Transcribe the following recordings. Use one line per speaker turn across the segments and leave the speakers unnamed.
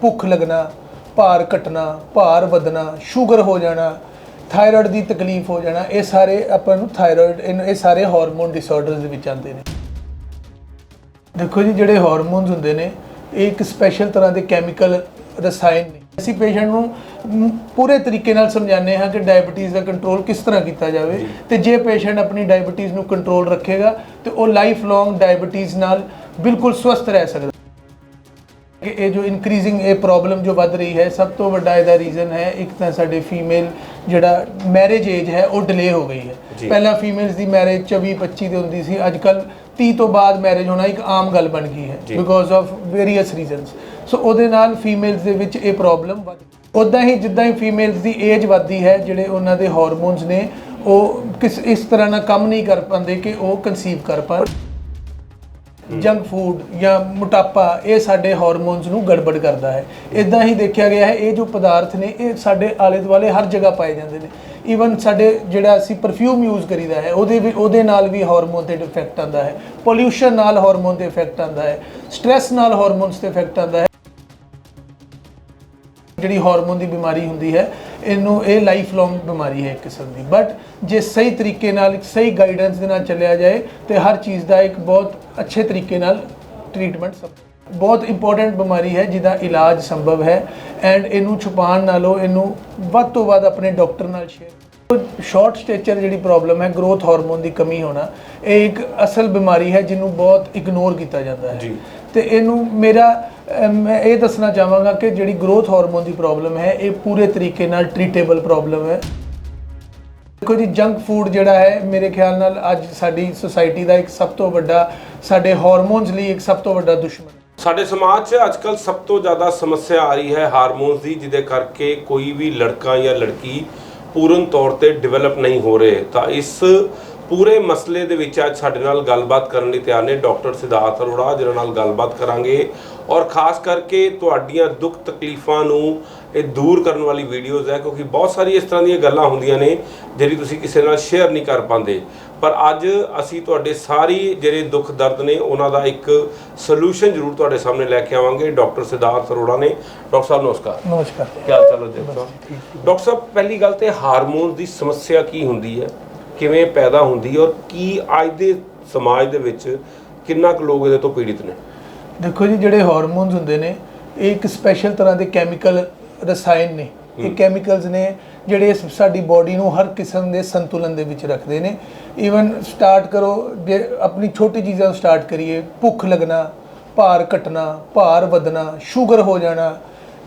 ਭੁੱਖ ਲੱਗਣਾ ਭਾਰ ਘਟਣਾ ਭਾਰ ਵਧਣਾ ਸ਼ੂਗਰ ਹੋ ਜਾਣਾ ਥਾਇਰਾਇਡ ਦੀ ਤਕਲੀਫ ਹੋ ਜਾਣਾ ਇਹ ਸਾਰੇ ਆਪਾਂ ਨੂੰ ਥਾਇਰਾਇਡ ਇਹ ਸਾਰੇ ਹਾਰਮੋਨ ਡਿਸਆਰਡਰਸ ਦੇ ਵਿੱਚ ਆਉਂਦੇ ਨੇ। ਦੇਖੋ ਜੀ ਜਿਹੜੇ ਹਾਰਮੋਨਸ ਹੁੰਦੇ ਨੇ ਇਹ ਇੱਕ ਸਪੈਸ਼ਲ ਤਰ੍ਹਾਂ ਦੇ ਕੈਮੀਕਲ ਰਸਾਇਣ ਨੇ। ਅਸੀਂ ਪੇਸ਼ੈਂਟ ਨੂੰ ਪੂਰੇ ਤਰੀਕੇ ਨਾਲ ਸਮਝਾਉਂਦੇ ਹਾਂ ਕਿ ਡਾਇਬੀਟੀਜ਼ ਦਾ ਕੰਟਰੋਲ ਕਿਸ ਤਰ੍ਹਾਂ ਕੀਤਾ ਜਾਵੇ ਤੇ ਜੇ ਪੇਸ਼ੈਂਟ ਆਪਣੀ ਡਾਇਬੀਟੀਜ਼ ਨੂੰ ਕੰਟਰੋਲ ਰੱਖੇਗਾ ਤੇ ਉਹ ਲਾਈਫ ਲੌਂਗ ਡਾਇਬੀਟੀਜ਼ ਨਾਲ ਬਿਲਕੁਲ ਸਵਸਥ ਰਹਿ ਸਕਦਾ ਕਿ ਇਹ ਜੋ ਇਨਕਰੀਜ਼ਿੰਗ ਇਹ ਪ੍ਰੋਬਲਮ ਜੋ ਵੱਧ ਰਹੀ ਹੈ ਸਭ ਤੋਂ ਵੱਡਾ ਇਹਦਾ ਰੀਜ਼ਨ ਹੈ ਇੱਕ ਤਾਂ ਸਾਡੇ ਫੀਮੇਲ ਜਿਹੜਾ ਮੈਰਿਜ ਏਜ ਹੈ ਉਹ ਡਿਲੇ ਹੋ ਗਈ ਹੈ। ਪਹਿਲਾਂ ਫੀਮੇਲਸ ਦੀ ਮੈਰਿਜ 24 25 ਦੇ ਹੁੰਦੀ ਸੀ ਅੱਜ ਕੱਲ 30 ਤੋਂ ਬਾਅਦ ਮੈਰਿਜ ਹੋਣਾ ਇੱਕ ਆਮ ਗੱਲ ਬਣ ਗਈ ਹੈ। Because of various reasons so ਉਹਦੇ ਨਾਲ ਫੀਮੇਲਸ ਦੇ ਵਿੱਚ ਇਹ ਪ੍ਰੋਬਲਮ ਵੱਧ ਉਦਾਂ ਹੀ ਜਿੱਦਾਂ ਹੀ ਫੀਮੇਲਸ ਦੀ ਏਜ ਵੱਧਦੀ ਹੈ ਜਿਹੜੇ ਉਹਨਾਂ ਦੇ ਹਾਰਮੋਨਸ ਨੇ ਉਹ ਕਿਸ ਇਸ ਤਰ੍ਹਾਂ ਨਾਲ ਕੰਮ ਨਹੀਂ ਕਰ ਪਾਉਂਦੇ ਕਿ ਉਹ ਕਨਸੀਵ ਕਰ ਪਾਣ ਜੰਕ ਫੂਡ ਜਾਂ ਮੋਟਾਪਾ, ਇਹ ਸਾਡੇ ਹਾਰਮੋਨਸ ਨੂੰ ਗੜਬੜ ਕਰਦਾ ਹੈ। ਇਦਾਂ ਹੀ ਦੇਖਿਆ ਗਿਆ ਹੈ, ਇਹ ਜੋ ਪਦਾਰਥ ਨੇ, ਇਹ ਸਾਡੇ ਆਲੇ ਦੁਆਲੇ ਹਰ ਜਗ੍ਹਾ ਪਾਏ ਜਾਂਦੇ ਨੇ। ਈਵਨ ਸਾਡੇ ਜਿਹੜਾ ਅਸੀਂ ਪਰਫਿਊਮ ਯੂਜ਼ ਕਰੀਦਾ ਹੈ, ਉਹਦੇ ਵੀ, ਉਹਦੇ ਨਾਲ ਵੀ ਹਾਰਮੋਨ ਤੇ ਇਫੈਕਟ ਆਉਂਦਾ ਹੈ। ਪੋਲਿਊਸ਼ਨ ਨਾਲ ਹਾਰਮੋਨ ਤੇ ਇਫੈਕਟ ਆਉਂਦਾ ਹੈ। ਸਟ੍ਰੈਸ ਨਾਲ ਹਾਰਮੋਨਸ ਤੇ ਇਫੈਕਟ ਆਉਂਦਾ ਹੈ। ਜਿਹੜੀ ਹਾਰਮੋਨ ਦੀ ਬਿਮਾਰੀ ਹੁੰਦੀ ਹੈ ਇਹਨੂੰ ਇਹ ਲਾਈਫ ਲੌਂਗ ਬਿਮਾਰੀ ਹੈ ਇੱਕ ਕਿਸਮ ਦੀ ਬਟ ਜੇ ਸਹੀ ਤਰੀਕੇ ਨਾਲ ਇੱਕ ਸਹੀ ਗਾਈਡੈਂਸ ਦੇ ਨਾਲ ਚੱਲਿਆ ਜਾਏ ਤੇ ਹਰ ਚੀਜ਼ ਦਾ ਇੱਕ ਬਹੁਤ ਅੱਛੇ ਤਰੀਕੇ ਨਾਲ ਟ੍ਰੀਟਮੈਂਟ ਸਭ ਬਹੁਤ ਇੰਪੋਰਟੈਂਟ ਬਿਮਾਰੀ ਹੈ ਜਿਹਦਾ ਇਲਾਜ ਸੰਭਵ ਹੈ ਐਂਡ ਇਹਨੂੰ ਛੁਪਾਉਣ ਨਾਲੋਂ ਇਹਨੂੰ ਵੱਧ ਤੋਂ ਵੱਧ ਆਪਣੇ ਡਾਕਟਰ ਨਾਲ ਸ਼ੇਅਰ ਸ਼ਾਰਟ ਸਟੇਚਰ ਜਿਹੜੀ ਪ੍ਰੋਬਲਮ ਹੈ ਗਰੋਥ ਹਾਰਮੋਨ ਦੀ ਕਮੀ ਹੋਣਾ ਇਹ ਇੱਕ ਅਸਲ ਬਿਮਾਰੀ ਹੈ ਜਿਹਨੂੰ ਬਹੁਤ ਇਗਨੋਰ ਕੀਤਾ ਜਾਂਦਾ ਹੈ। ਤੇ ਇਹਨੂੰ ਮੇਰਾ ਮੈਂ ਇਹ ਦੱਸਣਾ ਚਾਹਾਂਗਾ ਕਿ ਜਿਹੜੀ ਗਰੋਥ ਹਾਰਮੋਨ ਦੀ ਪ੍ਰੋਬਲਮ ਹੈ, ਇਹ ਪੂਰੇ ਤਰੀਕੇ ਨਾਲ ਟ੍ਰੀਟੇਬਲ ਪ੍ਰੋਬਲਮ ਹੈ। ਦੇਖੋ ਜੀ ਜੰਕ ਫੂਡ ਜਿਹੜਾ ਹੈ, ਮੇਰੇ ਖਿਆਲ ਨਾਲ ਅੱਜ ਸਾਡੀ ਸੋਸਾਇਟੀ ਦਾ ਇੱਕ ਸਭ ਤੋਂ ਵੱਡਾ, ਸਾਡੇ ਹਾਰਮੋਨਸ ਲਈ ਇੱਕ ਸਭ ਤੋਂ ਵੱਡਾ ਦੁਸ਼ਮਣ
ਸਾਡੇ ਸਮਾਜ 'ਚ ਅੱਜਕੱਲ ਸਭ ਤੋਂ ਜ਼ਿਆਦਾ ਸਮੱਸਿਆ ਆ ਰਹੀ ਹੈ ਹਾਰਮੋਨਸ ਦੀ, ਜਿਹਦੇ ਕਰਕੇ ਕੋਈ ਵੀ ਲੜਕਾ ਜਾਂ ਲੜਕੀ ਪੂਰਨ ਤੌਰ ਤੇ ਡਿਵੈਲਪ ਨਹੀਂ ਹੋ ਰਹੇ। ਤਾਂ ਇਸ ਪੂਰੇ ਮਸਲੇ ਦੇ ਵਿੱਚ ਅੱਜ ਸਾਡੇ ਨਾਲ ਗੱਲਬਾਤ ਕਰਨ ਲਈ ਤਿਆਰ ਨੇ ਡਾਕਟਰ ਸਿਧਾਰਥ ਅਰੋੜਾ ਜਿਹਨਾਂ ਨਾਲ ਗੱਲਬਾਤ ਕਰਾਂਗੇ। ਔਰ ਖਾਸ ਕਰਕੇ ਤੁਹਾਡੀਆਂ ਦੁੱਖ ਤਕਲੀਫਾਂ ਨੂੰ ਇਹ ਦੂਰ ਕਰਨ ਵਾਲੀ ਵੀਡੀਓਜ਼ ਹੈ ਕਿਉਂਕਿ ਬਹੁਤ ਸਾਰੀ ਇਸ ਤਰ੍ਹਾਂ ਦੀਆਂ ਗੱਲਾਂ ਹੁੰਦੀਆਂ ਨੇ ਜਿਹੜੀ ਤੁਸੀਂ ਕਿਸੇ ਨਾਲ ਸ਼ੇਅਰ ਨਹੀਂ ਕਰ ਪਾਉਂਦੇ। ਪਰ ਅੱਜ ਅਸੀਂ ਤੁਹਾਡੇ ਸਾਰੀ ਜਿਹੜੇ ਦੁੱਖ ਦਰਦ ਨੇ ਉਹਨਾਂ ਦਾ ਇੱਕ ਸੋਲੂਸ਼ਨ ਜ਼ਰੂਰ ਤੁਹਾਡੇ ਸਾਹਮਣੇ ਲੈ ਕੇ ਆਵਾਂਗੇ। ਡਾਕਟਰ ਸਿਧਾਰਥ ਅਰੋੜਾ ਨੇ। ਡਾਕਟਰ ਸਾਹਿਬ ਨਮਸਕਾਰ।
ਨਮਸਕਾਰ।
ਕੀ ਹਾਲ ਚਾਲ ਹੈ ਡਾਕਟਰ ਸਾਹਿਬ ਪਹਿਲੀ ਗੱਲ ਤੇ ਹਾਰਮੋਨ ਦੀ ਸਮੱਸਿਆ ਕੀ ਹੁੰਦੀ ਹੈ? ਕਿਵੇਂ ਪੈਦਾ ਹੁੰਦੀ ਹੈ ਔਰ ਕੀ ਅੱਜ ਦੇ ਸਮਾਜ ਦੇ ਵਿੱਚ ਕਿੰਨਾ ਕੁ ਲੋਕ ਇਹਦੇ ਤੋਂ ਪੀੜਿਤ ਨੇ?
ਦੇਖੋ ਜੀ ਜਿਹੜੇ ਹਾਰਮੋਨਸ ਹੁੰਦੇ ਨੇ ਇਹ ਇੱਕ ਸਪੈਸ਼ਲ ਤਰ੍ਹਾਂ ਦੇ ਕੈਮੀਕਲ ਰਸਾਇਣ ਨੇ। ਇਹ ਕੈਮੀਕਲਸ ਨੇ ਜਿਹੜੇ ਸਾਡੀ ਬਾਡੀ ਨੂੰ ਹਰ ਕਿਸਮ ਦੇ ਸੰਤੁਲਨ ਦੇ ਵਿੱਚ ਰੱਖਦੇ ਨੇ। ਈਵਨ ਸਟਾਰਟ ਕਰੋ ਜੇ ਆਪਣੀ ਛੋਟੀ ਚੀਜ਼ਾਂ ਤੋਂ ਸਟਾਰਟ ਕਰੀਏ ਭੁੱਖ ਲੱਗਣਾ ਭਾਰ ਘਟਣਾ ਭਾਰ ਵਧਣਾ ਸ਼ੂਗਰ ਹੋ ਜਾਣਾ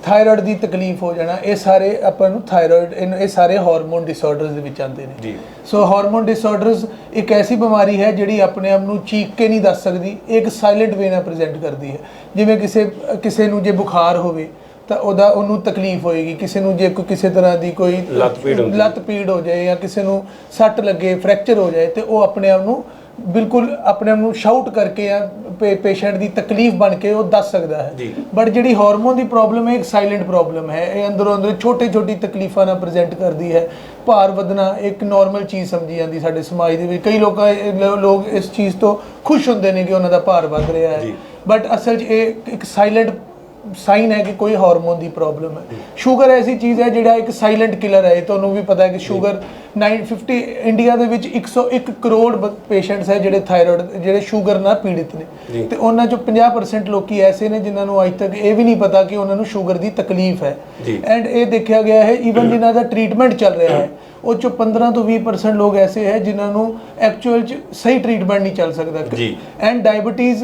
ਥਾਇਰਾਇਡ ਦੀ ਤਕਲੀਫ ਹੋ ਜਾਣਾ ਇਹ ਸਾਰੇ ਆਪਾਂ ਨੂੰ ਥਾਇਰਾਇਡ ਇਹ ਸਾਰੇ ਹਾਰਮੋਨ ਡਿਸਆਰਡਰਸ ਦੇ ਵਿੱਚ ਆਉਂਦੇ ਨੇ।
ਜੀ।
ਸੋ ਹਾਰਮੋਨ ਡਿਸਆਰਡਰਸ ਇੱਕ ਐਸੀ ਬਿਮਾਰੀ ਹੈ ਜਿਹੜੀ ਆਪਣੇ ਆਪ ਨੂੰ ਚੀਕ ਕੇ ਨਹੀਂ ਦੱਸ ਸਕਦੀ ਇਹ ਇੱਕ ਸਾਇਲੈਂਟ ਵੇ ਨਾਲ ਪ੍ਰੈਜ਼ੈਂਟ ਕਰਦੀ ਹੈ। ਜਿਵੇਂ ਕਿਸੇ ਕਿਸੇ ਨੂੰ ਜੇ ਬੁਖਾਰ ਹੋਵੇ ਤਾਂ ਉਹਦਾ ਉਹਨੂੰ ਤਕਲੀਫ ਹੋਏਗੀ। ਕਿਸੇ ਨੂੰ ਜੇ ਕੋਈ ਕਿਸੇ ਤਰ੍ਹਾਂ ਦੀ ਕੋਈ।
ਲੱਤ ਪੀੜ ਹੋ।
ਜਾਏ ਜਾਂ ਕਿਸੇ ਨੂੰ ਸੱਟ ਲੱਗੇ ਫ੍ਰੈਕਚਰ ਹੋ ਜਾਏ ਤੇ ਉਹ ਆਪਣੇ ਆਪ ਨੂੰ ਬਿਲਕੁਲ ਆਪਣੇ ਆਪ ਨੂੰ ਸ਼ਾਊਟ ਕਰਕੇ ਜਾਂ ਪੇਸ਼ੈਂਟ ਦੀ ਤਕਲੀਫ ਬਣ ਕੇ ਉਹ ਦੱਸ ਸਕਦਾ ਹੈ। ਬਟ ਜਿਹੜੀ ਹਾਰਮੋਨ ਦੀ ਪ੍ਰੋਬਲਮ ਹੈ ਇੱਕ ਸਾਇਲੈਂਟ ਪ੍ਰੋਬਲਮ ਹੈ। ਇਹ ਅੰਦਰੋਂ ਅੰਦਰ ਛੋਟੇ ਛੋਟੀ ਤਕਲੀਫਾਂ ਨਾਲ ਪ੍ਰੈਜ਼ੈਂਟ ਕਰਦੀ ਹੈ। ਭਾਰ ਵਧਣਾ ਇੱਕ ਨਾਰਮਲ ਚੀਜ਼ ਸਮਝੀ ਜਾਂਦੀ ਸਾਡੇ ਸਮਾਜ ਦੇ ਵਿੱਚ। ਕਈ ਲੋਕਾਂ ਲੋਕ ਇਸ ਚੀਜ਼ ਤੋਂ ਖੁਸ਼ ਹੁੰਦੇ ਨੇ ਕਿ ਉਹਨਾਂ ਦਾ ਭਾਰ ਵੱਧ ਰਿਹਾ ਹੈ। ਬਟ ਅਸਲ 'ਚ ਇਹ ਇੱਕ ਸਾਇਲੈਂਟ ਸਾਈਨ ਹੈ ਕਿ ਕੋਈ ਹਾਰਮੋਨ ਦੀ ਪ੍ਰੋਬਲਮ ਹੈ ਸ਼ੂਗਰ ਐਸੀ ਚੀਜ਼ ਹੈ ਜਿਹੜਾ ਇੱਕ ਸਾਇਲੈਂਟ ਕਿਲਰ ਹੈ ਤੁਹਾਨੂੰ ਵੀ ਪਤਾ ਹੈ ਕਿ ਸ਼ੂਗਰ 950 ਇੰਡੀਆ ਦੇ ਵਿੱਚ 101 ਕਰੋੜ ਪੇਸ਼ੈਂਟਸ ਹੈ ਜਿਹੜੇ ਥਾਇਰਾਇਡ ਜਿਹੜੇ ਸ਼ੂਗਰ ਨਾਲ ਪੀੜਿਤ। ਨੇ ਤੇ ਉਹਨਾਂ ਚੋਂ 50% ਲੋਕੀ ਐਸੇ ਨੇ ਜਿਨ੍ਹਾਂ ਨੂੰ ਅੱਜ ਤੱਕ ਇਹ ਵੀ ਨਹੀਂ ਪਤਾ ਕਿ ਉਹਨਾਂ ਨੂੰ ਸ਼ੂਗਰ ਦੀ ਤਕਲੀਫ ਹੈ। ਐਂਡ ਇਹ ਦੇਖਿਆ ਗਿਆ ਹੈ ਈਵਨ ਜਿਨ੍ਹਾਂ ਦਾ ਟ੍ਰੀਟਮੈਂਟ ਚੱਲ ਰਿਹਾ ਹੈ ਉਹ ਚੋਂ 15 ਤੋਂ 20% ਲੋਕ ਐਸੇ ਹੈ ਜਿਨ੍ਹਾਂ ਨੂੰ ਐਕਚੁਅਲ ਚ ਸਹੀ ਟ੍ਰੀਟਮੈਂਟ ਨਹੀਂ ਚੱਲ ਸਕਦਾ। ਐਂਡ ਡਾਇਬੀਟੀਜ਼